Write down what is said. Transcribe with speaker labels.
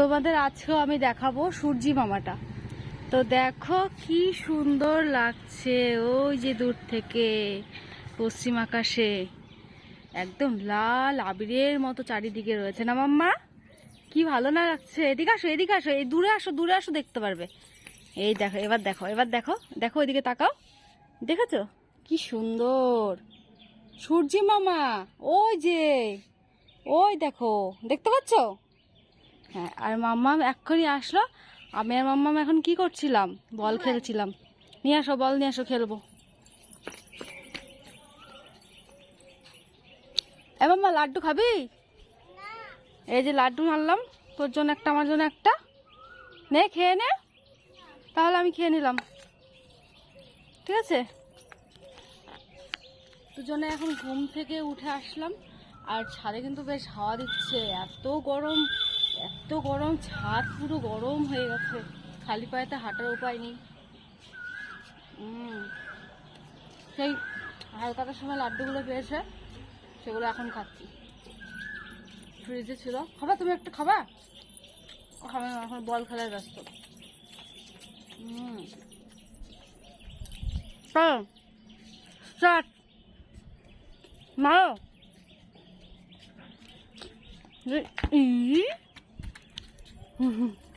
Speaker 1: তোমাদের আজকেও আমি দেখাবো সূর্যি মামাটা। তো দেখো কি সুন্দর লাগছে ওই যে দূর থেকে, পশ্চিম আকাশে। একদম লাল আবিরের মতো চারিদিকে রয়েছে না মাম্মা? কি ভালো না লাগছে? এদিকে আসো এদিকে আসো, এই দূরে আসো দূরে আসো দেখতে পারবে। এই দেখো, এবার দেখো এবার দেখো দেখো ওইদিকে তাকাও। দেখেছ? কি সুন্দর। সূর্যি মামা, ওই যে, ওই দেখো, দেখতে পাচ্ছ? হ্যাঁ আর মাম্মাম এক্ষুনি আসলো। আমি আর মাম্মাম এখন কি করছিলাম? বল খেলছিলাম। নিয়ে আসো বল নিয়ে আসো খেলব। এ মাম্মা লাড্ডু খাবি? এই যে লাড্ডু আনলাম তোর জন্য একটা আমার জন্য একটা। নে খেয়ে নে। তাহলে আমি খেয়ে নিলাম। ঠিক আছে? তোর দুজনে এখন ঘুম থেকে উঠে আসলাম। আর ছাদে কিন্তু বেশ হাওয়া দিচ্ছে এত গরম। এত গরম, ছাদ পুরো গরম হয়ে গেছে। খালি পায়েতে হাঁটার উপায় নেই। সেই হালকাটার সময় লাড্ডুগুলো পেয়েছে, সেগুলো এখন খাচ্ছি। ফ্রিজে ছিল। খাবা, তুমি একটা খাবা? খাবে এখন বল খেলায় ব্যস্ত। স্টার্ট মারো। ই? Hmm.